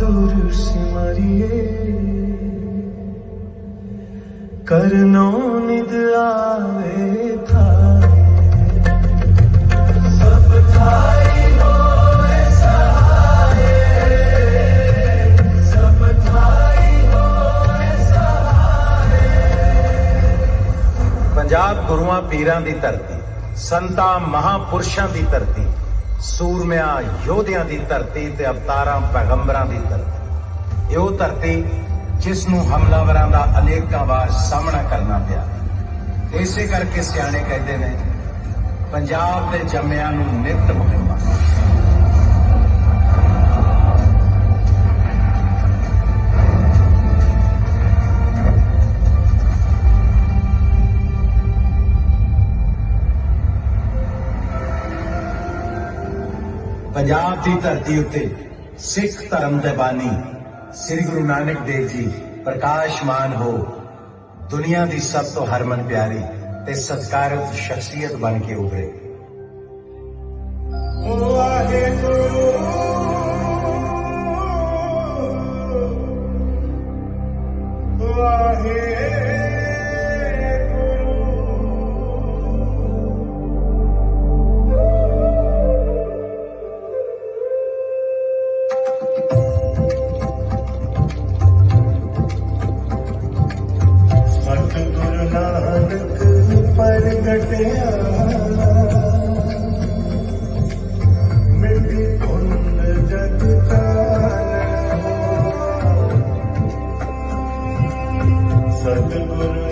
ਬਹਾਦੁਰ ਸਿਮਰਿਏ ਕਰਨੋ ਨਿਦ ਆਵੇ ਥਾਏ ਸਭ ਥਾਈ ਪੰਜਾਬ ਗੁਰੂਆਂ ਪੀਰਾਂ ਦੀ ਧਰਤੀ ਸੰਤਾਂ ਮਹਾਪੁਰਸ਼ਾਂ ਦੀ ਧਰਤੀ ਸੂਰਮਿਆਂ, ਯੋਧਿਆਂ ਦੀ ਧਰਤੀ ਤੇ ਅਵਤਾਰਾਂ, ਪੈਗੰਬਰਾਂ ਦੀ ਧਰਤੀ। ਇਹ ਉਹ ਧਰਤੀ ਜਿਸ ਨੂੰ ਹਮਲਾਵਰਾਂ ਦਾ ਅਨੇਕਾਂ ਵਾਰ ਸਾਹਮਣਾ ਕਰਨਾ ਪਿਆ। ਇਸੇ ਕਰਕੇ ਸਿਆਣੇ ਕਹਿੰਦੇ ਨੇ, ਪੰਜਾਬ ਦੇ ਜੰਮਿਆਂ ਨੂੰ ਨਿਤ ਮੁਹਿੰਮਾਂ। ਪੰਜਾਬ ਦੀ ਧਰਤੀ ਉੱਤੇ ਸਿੱਖ ਧਰਮ ਦੇ ਬਾਨੀ ਸ੍ਰੀ ਗੁਰੂ ਨਾਨਕ ਦੇਵ ਜੀ ਪ੍ਰਕਾਸ਼ਮਾਨ ਹੋ, ਦੁਨੀਆ ਦੀ ਸਭ ਤੋਂ ਹਰਮਨ ਪਿਆਰੀ ਤੇ ਸਤਿਕਾਰਤ ਸ਼ਖਸੀਅਤ ਬਣ ਕੇ ਉਭਰੇ। ਸਤਿਗੁਰੂ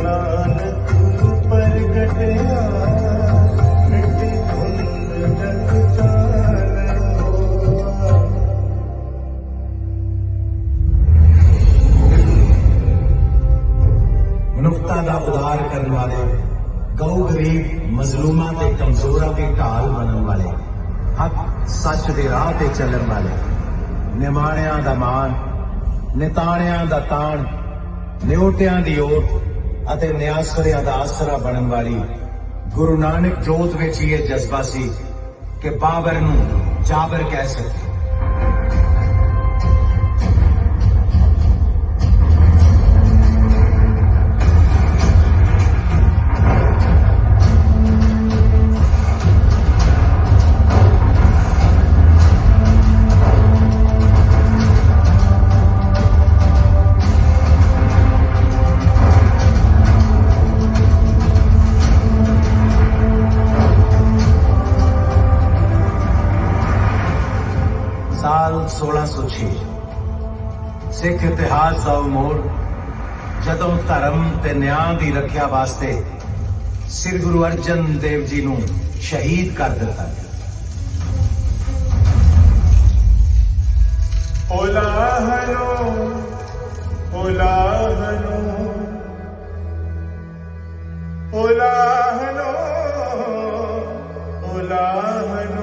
ਨਾਨਕ ਪ੍ਰਗਟਿਆ ਮਿੱਟੀ ਧੁੰਦ ਜਗ ਚਾਨਣ ਹੋਆ ਮਨੁੱਖਤਾ ਦਾ ਉਦਾਰ ਕਰਨ ਵਾਲੇ, ਗਊ ਗਰੀਬ ਮਜ਼ਲੂਮਾਂ ਤੇ ਕਮਜ਼ੋਰਾਂ ਦੇ ਢਾਲ ਬਣਨ ਵਾਲੇ, ਹੱਕ ਸੱਚ ਦੇ ਰਾਹ ਤੇ ਚੱਲਣ ਵਾਲੇ, ਨਿਮਾਣਿਆਂ ਦਾ ਮਾਣ, ਨਿਤਾਣਿਆਂ ਦਾ ਤਾਣ, ਨਿਉਟਿਆਂ ਦੀ ਓਟ ਅਤੇ ਨਿਆਸਰਿਆਂ ਦਾ ਆਸਰਾ ਬਣਨ ਵਾਲੀ ਗੁਰੂ ਨਾਨਕ ਜੋਤ ਵਿੱਚ ਹੀ ਇਹ ਜਜ਼ਬਾ ਸੀ ਕਿ ਬਾਬਰ ਨੂੰ ਜਾਬਰ ਕਹਿ ਸਕੇ ਦਾ ਉਹ ਮੋੜ, ਜਦੋਂ ਧਰਮ ਤੇ ਨਿਆਂ ਦੀ ਰੱਖਿਆ ਵਾਸਤੇ ਸ੍ਰੀ ਗੁਰੂ ਅਰਜਨ ਦੇਵ ਜੀ ਨੂੰ ਸ਼ਹੀਦ ਕਰ ਦਿੱਤਾ ਗਿਆ। ਉਲਾਹਨੋ ਉਲਾਹਨੋ ਉਲਾਹਨੋ ਉਲਾਹਨੋ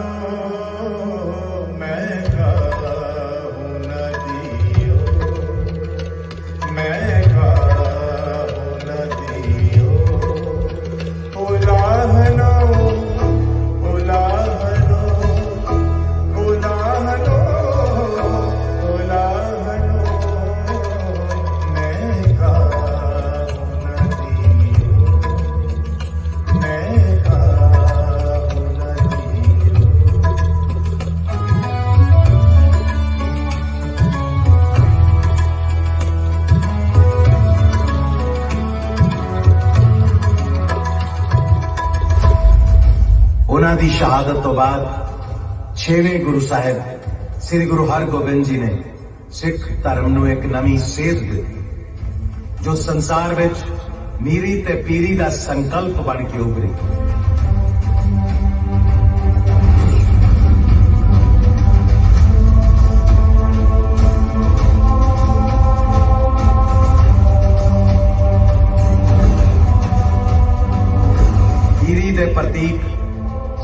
ਸ਼ਹਾਦਤ ਤੋਂ ਬਾਅਦ ਛੇਵੇਂ ਗੁਰੂ ਸਾਹਿਬ ਸ੍ਰੀ ਗੁਰੂ ਹਰਗੋਬਿੰਦ ਜੀ ਨੇ ਸਿੱਖ ਧਰਮ ਨੂੰ ਇੱਕ ਨਵੀਂ ਸੇਧ ਦਿੱਤੀ, ਜੋ ਸੰਸਾਰ ਵਿੱਚ ਮੀਰੀ ਤੇ ਪੀਰੀ ਦਾ ਸੰਕਲਪ ਬਣ ਕੇ ਉਭਰੀ।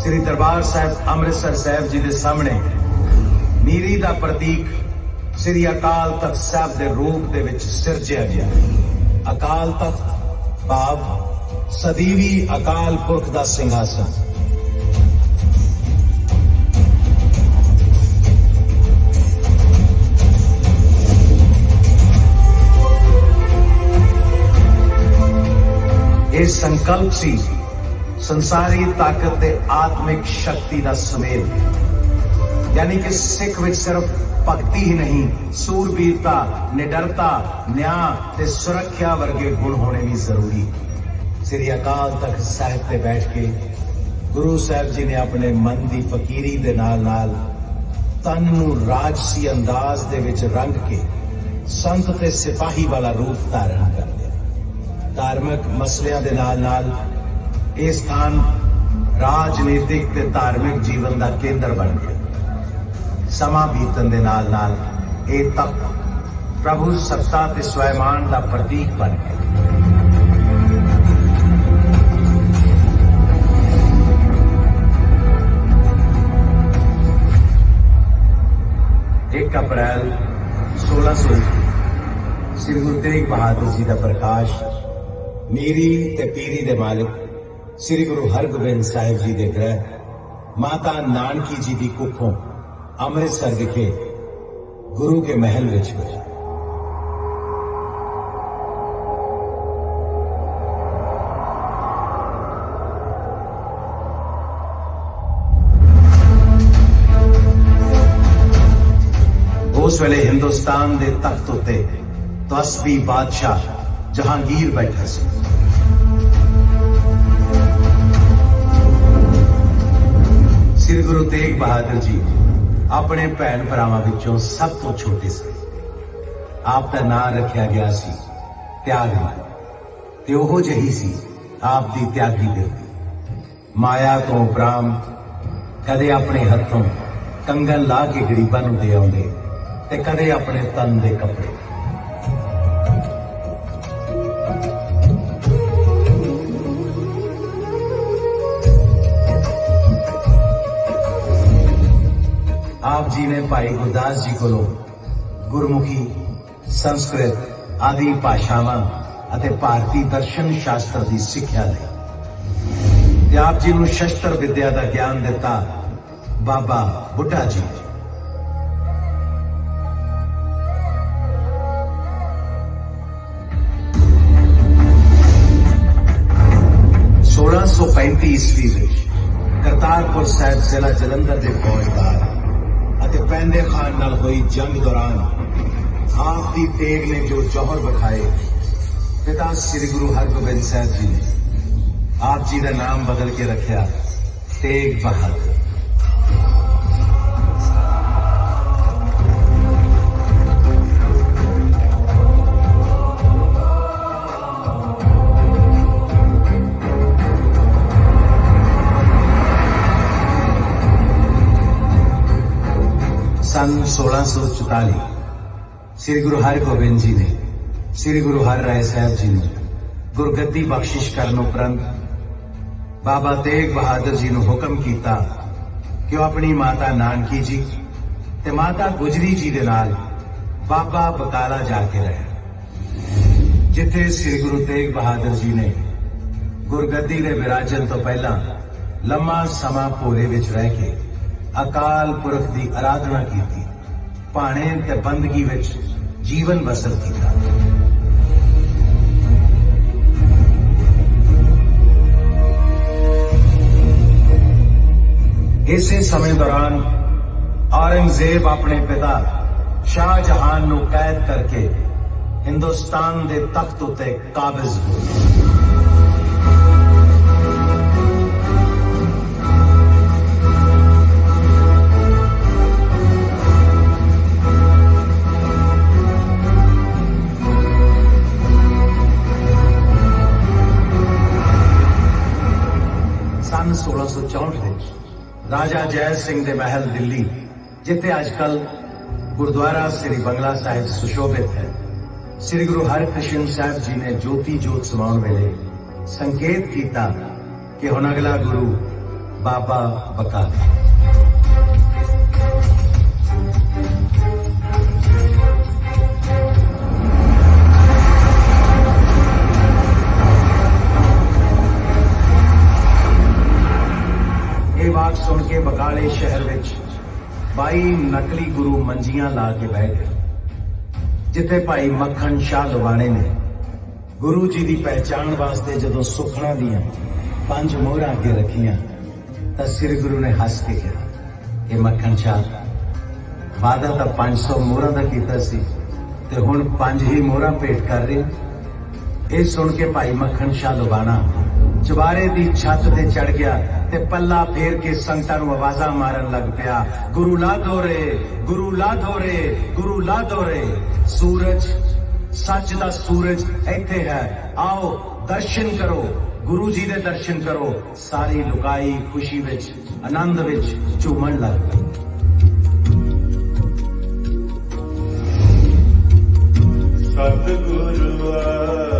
ਸ੍ਰੀ ਦਰਬਾਰ ਸਾਹਿਬ ਅੰਮ੍ਰਿਤਸਰ ਸਾਹਿਬ ਜੀ ਦੇ ਸਾਹਮਣੇ ਮੀਰੀ ਦਾ ਪ੍ਰਤੀਕ ਸ੍ਰੀ ਅਕਾਲ ਤਖਤ ਸਾਹਿਬ ਦੇ ਰੂਪ ਦੇ ਵਿੱਚ ਸਿਰਜਿਆ ਗਿਆ। ਅਕਾਲ ਤਖਤ ਭਾਵ ਸਦੀਵੀ ਅਕਾਲ ਪੁਰਖ ਦਾ ਸਿੰਘਾਸਨ। ਇਹ ਸੰਕਲਪ ਸੀ ਸੰਸਾਰੀ ਤਾਕਤ ਤੇ ਆਤਮਿਕ ਸ਼ਕਤੀ ਦਾ ਸਮੇਲ। ਯਾਨੀ ਕਿ ਸਿੱਖ ਵਿੱਚ ਸਿਰਫ ਭਗਤੀ ਹੀ ਨਹੀਂ, ਸੂਰਬੀਰਤਾ, ਨਿਡਰਤਾ, ਨਿਆਂ ਤੇ ਸੁਰੱਖਿਆ ਵਰਗੇ ਗੁਣ ਹੋਣੇ ਵੀ ਜ਼ਰੂਰੀ। ਸ੍ਰੀ ਅਕਾਲ ਤਖਤ ਸਾਹਿਬ ਤੇ ਬੈਠ ਕੇ ਗੁਰੂ ਸਾਹਿਬ ਜੀ ਨੇ ਆਪਣੇ ਮਨ ਦੀ ਫਕੀਰੀ ਦੇ ਨਾਲ ਨਾਲ ਤਨ ਨੂੰ ਰਾਜਸੀ ਅੰਦਾਜ਼ ਦੇ ਵਿੱਚ ਰੰਗ ਕੇ ਸੰਤ ਤੇ ਸਿਪਾਹੀ ਵਾਲਾ ਰੂਪ ਧਾਰਨ ਕਰ ਲਿਆ। ਧਾਰਮਿਕ ਮਸਲਿਆਂ ਦੇ ਨਾਲ ਨਾਲ ਇਹ ਸਥਾਨ ਰਾਜਨੀਤਿਕ ਤੇ ਧਾਰਮਿਕ ਜੀਵਨ ਦਾ ਕੇਂਦਰ ਬਣ ਗਿਆ। ਸਮਾਂ ਬੀਤਣ ਦੇ ਨਾਲ ਨਾਲ ਇਹ ਤਖਤ ਪ੍ਰਭੂ ਸੱਤਾ ਤੇ ਸਵੈਮਾਨ ਦਾ ਪ੍ਰਤੀਕ ਬਣ ਗਿਆ। ਇੱਕ ਅਪ੍ਰੈਲ 1600 ਸ੍ਰੀ ਗੁਰੂ ਤੇਗ ਬਹਾਦਰ ਜੀ ਦਾ ਪ੍ਰਕਾਸ਼ ਮੇਰੀ ਤੇ ਪੀਰੀ ਦੇ ਮਾਲਿਕ ਸ੍ਰੀ ਗੁਰੂ ਹਰਗੋਬਿੰਦ ਸਾਹਿਬ ਜੀ ਦੇ ਗ੍ਰਹਿ ਮਾਤਾ ਨਾਨਕੀ ਜੀ ਦੀ ਕੁੱਖੋਂ ਅੰਮ੍ਰਿਤਸਰ ਵਿਖੇ ਗੁਰੂ ਕੇ ਮਹਿਲ ਵਿੱਚ ਹੋਇਆ ਉਸ ਵੇਲੇ ਹਿੰਦੁਸਤਾਨ ਦੇ ਤਖਤ ਉੱਤੇ ਤਸਬੀ ਬਾਦਸ਼ਾਹ ਜਹਾਂਗੀਰ ਬੈਠਾ ਸੀ ਸ੍ਰੀ ਗੁਰੂ ਤੇਗ ਬਹਾਦਰ ਜੀ ਆਪਣੇ ਭੈਣ ਭਰਾਵਾਂ ਵਿੱਚੋਂ ਸਭ ਤੋਂ ਛੋਟੇ ਸਨ। ਆਪ ਦਾ ਨਾਮ ਰੱਖਿਆ ਗਿਆ ਸੀ ਤਿਆਗਵਾਨ ਤੇ ਉਹ ਜਹੀ ਸੀ ਆਪ ਦੀ ਤਿਆਗੀ ਬਿਰਤੀ। ਮਾਇਆ ਤੋਂ ਬ੍ਰਾਹਮ ਕਦੇ ਆਪਣੇ ਹੱਥੋਂ ਕੰਗਨ ਲਾ ਕੇ ਗਰੀਬਾਂ ਨੂੰ ਦੇ ਆਉਂਦੇ ਤੇ ਕਦੇ ਆਪਣੇ ਤਨ ਦੇ ਕੱਪੜੇ। ਆਪ ਜੀ ਨੇ ਭਾਈ ਗੁਰਦਾਸ ਜੀ ਕੋਲੋਂ ਗੁਰਮੁਖੀ, ਸੰਸਕ੍ਰਿਤ ਆਦਿ ਭਾਸ਼ਾਵਾਂ ਅਤੇ ਭਾਰਤੀ ਦਰਸ਼ਨ ਸ਼ਾਸਤਰ ਦੀ ਸਿੱਖਿਆ ਲਈ। ਤੇ ਆਪ ਜੀ ਨੂੰ ਸ਼ਸਤਰ ਵਿਦਿਆ ਦਾ ਗਿਆਨ ਦਿੱਤਾ ਬਾਬਾ ਬੁੱਢਾ ਜੀ। ਸੋਲਾਂ ਸੌ ਪੈਂਤੀ ਈਸਵੀ ਵਿੱਚ ਕਰਤਾਰਪੁਰ ਸਾਹਿਬ ਜ਼ਿਲ੍ਹਾ ਜਲੰਧਰ ਦੇ ਫੌਜਦਾਰ ਅਤੇ ਪੈਂਦੇ ਖਾਨ ਨਾਲ ਹੋਈ ਜੰਗ ਦੌਰਾਨ ਆਪ ਦੀ ਤੇਗ ਨੇ ਜੋ ਜੋਹਰ ਵਿਖਾਏ, ਪਿਤਾ ਸ੍ਰੀ ਗੁਰੂ ਹਰਗੋਬਿੰਦ ਸਾਹਿਬ ਜੀ ਨੇ ਆਪ ਜੀ ਦਾ ਨਾਮ ਬਦਲ ਕੇ ਰੱਖਿਆ, ਤੇਗ ਬਹਾਦਰ। 1644 ਸ੍ਰੀ ਗੁਰੂ ਹਰਗੋਬਿੰਦ ਜੀ ਨੇ ਸ੍ਰੀ ਗੁਰੂ ਹਰ ਰਾਏ ਸਾਹਿਬ ਜੀ ਨੂੰ ਗੁਰਗੱਦੀ ਬਖਸ਼ਿਸ਼ ਕਰਨ ਉਪਰੰਤ ਬਾਬਾ ਤੇਗ ਬਹਾਦਰ ਜੀ ਨੂੰ ਹੁਕਮ ਕੀਤਾ ਕਿ ਉਹ ਆਪਣੀ ਮਾਤਾ ਨਾਨਕੀ ਜੀ ਤੇ ਮਾਤਾ ਗੁਜਰੀ ਜੀ ਦੇ ਨਾਲ ਬਾਬਾ ਬਕਾਲਾ ਜਾ ਕੇ ਰਹੇ ਜਿੱਥੇ ਸ੍ਰੀ ਗੁਰੂ ਤੇਗ ਬਹਾਦਰ ਜੀ ਨੇ ਗੁਰਗੱਦੀ ਦੇ ਵਿਰਾਜਨ ਤੋਂ ਪਹਿਲਾਂ ਲੰਮਾ ਸਮਾਂ ਭੋਰੇ ਵਿੱਚ ਰਹਿ ਕੇ ਅਕਾਲ ਪੁਰਖ ਦੀ ਆਰਾਧਨਾ ਕੀਤੀ ਭਾਣੇ ਤੇ ਬੰਦਗੀ ਵਿੱਚ ਜੀਵਨ ਬਸਰ ਕੀਤਾ। ਇਸੇ ਸਮੇਂ ਦੌਰਾਨ ਔਰੰਗਜ਼ੇਬ ਆਪਣੇ ਪਿਤਾ ਸ਼ਾਹਜਹਾਨ ਨੂੰ ਕੈਦ ਕਰਕੇ ਹਿੰਦੁਸਤਾਨ ਦੇ ਤਖਤ ਉਤੇ ਕਾਬਜ਼ ਹੋ ਗਿਆ ਸਨ 1664 ਵਿੱਚ ਰਾਜਾ ਜੈ ਸਿੰਘ ਦੇ ਮਹਿਲ ਦਿੱਲੀ, ਜਿੱਥੇ ਅੱਜਕੱਲ ਗੁਰਦੁਆਰਾ ਸ੍ਰੀ ਬੰਗਲਾ ਸਾਹਿਬ ਸੁਸ਼ੋਭਿਤ ਹੈ। ਸ੍ਰੀ ਗੁਰੂ ਹਰਿਕ੍ਰਿਸ਼ਨ ਸਾਹਿਬ ਜੀ ਨੇ ਜੋਤੀ ਜੋਤ ਸਮਾਉਣ ਵੇਲੇ ਸੰਕੇਤ ਕੀਤਾ ਕਿ ਹੁਣ ਅਗਲਾ ਗੁਰੂ ਬਾਬਾ ਬਕਾਲਾ। 22 ਨਕਲੀ ਗੁਰੂ ਮੰਜੀਆਂ ਲਾ ਕੇ ਬਹਿ ਗਏ। ਜਿੱਥੇ ਭਾਈ ਮੱਖਣ ਸ਼ਾਹ ਲਵਾਣੇ ਨੇ। ਗੁਰੂ ਜੀ ਦੀ ਪਹਿਚਾਣ ਵਾਸਤੇ ਜਦੋਂ ਸੁਖਣਾ ਦੀਆਂ ਪੰਜ ਮੋਹਰਾਂ ਅੱਗੇ ਰੱਖੀਆਂ, ਤਾਂ ਸ੍ਰੀ ਗੁਰੂ ਨੇ ਹੱਸ ਕੇ ਕਿਹਾ, ਇਹ ਮੱਖਣ ਸ਼ਾਹ ਵਾਦਾ ਤਾਂ 500 ਮੋਹਰਾਂ ਦਾ ਕੀਤਾ ਸੀ, ਤੇ ਹੁਣ ਪੰਜ ਹੀ ਮੋਹਰਾਂ ਭੇਟ ਕਰ ਰਹੇ ਇਹ ਸੁਣ ਕੇ ਭਾਈ ਮੱਖਣ ਸ਼ਾਹ ਲੁਬਾਣਾ ਚਵਾਰੇ ਦੀ ਛੱਤ ਤੇ ਚੜ ਗਿਆ ਤੇ ਪੱਲਾ ਫੇਰ ਕੇ ਸੰਗਤਾਂ ਨੂੰ ਆਵਾਜ਼ਾਂ ਮਾਰਨ ਲੱਗ ਪਿਆ ਗੁਰੂ ਲਾ ਦੋਰੇ ਗੁਰੂ ਲਾ ਦੋਰੇ ਗੁਰੂ ਲਾ ਦੋਰੇ ਸੂਰਜ ਸੱਚ ਦਾ ਸੂਰਜ ਇੱਥੇ ਹੈ ਆਓ ਦਰਸ਼ਨ ਕਰੋ ਗੁਰੂ ਜੀ ਦੇ ਦਰਸ਼ਨ ਕਰੋ ਸਾਰੀ ਲੁਕਾਈ ਖੁਸ਼ੀ ਵਿੱਚ ਆਨੰਦ ਵਿੱਚ ਝੂਮਣ ਲੱਗ ਪਈ ਸਤਿਗੁਰੂ ਆਇਓ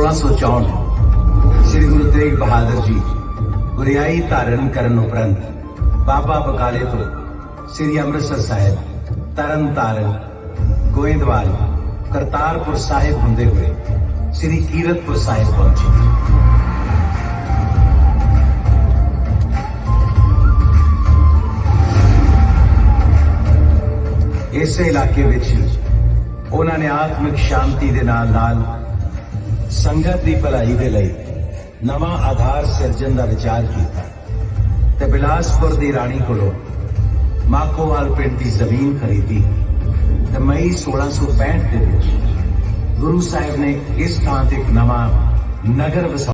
1664 ਸ੍ਰੀ ਗੁਰੂ ਤੇਗ ਬਹਾਦਰ ਜੀ ਗੁਰਿਆਈ ਧਾਰਨ ਕਰਨ ਉਪਰੰਤ ਬਾਬਾ ਬਕਾਲੇ ਤੋਂ ਸ੍ਰੀ ਅੰਮ੍ਰਿਤਸਰ ਸਾਹਿਬ ਤਰਨ ਤਾਰਨ ਗੋਇੰਦਵਾਲ ਕਰਤਾਰਪੁਰ ਸਾਹਿਬ ਹੁੰਦੇ ਹੋਏ ਸ੍ਰੀ ਕੀਰਤਪੁਰ ਸਾਹਿਬ ਪਹੁੰਚੇ ਇਸੇ ਇਲਾਕੇ ਵਿੱਚ ਹੀ ਉਹਨਾਂ ਨੇ ਆਤਮਿਕ ਸ਼ਾਂਤੀ ਦੇ ਨਾਲ ਨਾਲ ਸੰਗਤ ਦੀ ਭਲਾਈ ਦੇ ਲਈ ਨਵਾਂ ਆਧਾਰ ਸਿਰਜਣ ਦਾ ਵਿਚਾਰ ਕੀਤਾ ਤੇ ਬਿਲਾਸਪੁਰ ਦੀ ਰਾਣੀ ਕੋਲੋਂ ਮਾਕੋਵਾਲ ਪਿੰਡ ਦੀ ਜ਼ਮੀਨ ਖਰੀਦੀ ਤੇ ਮਈ 1665 ਦੇ ਵਿੱਚ ਗੁਰੂ ਸਾਹਿਬ ਨੇ ਇਸ ਥਾਂ ਤੇ ਇੱਕ ਨਵਾਂ ਨਗਰ ਵਸਾ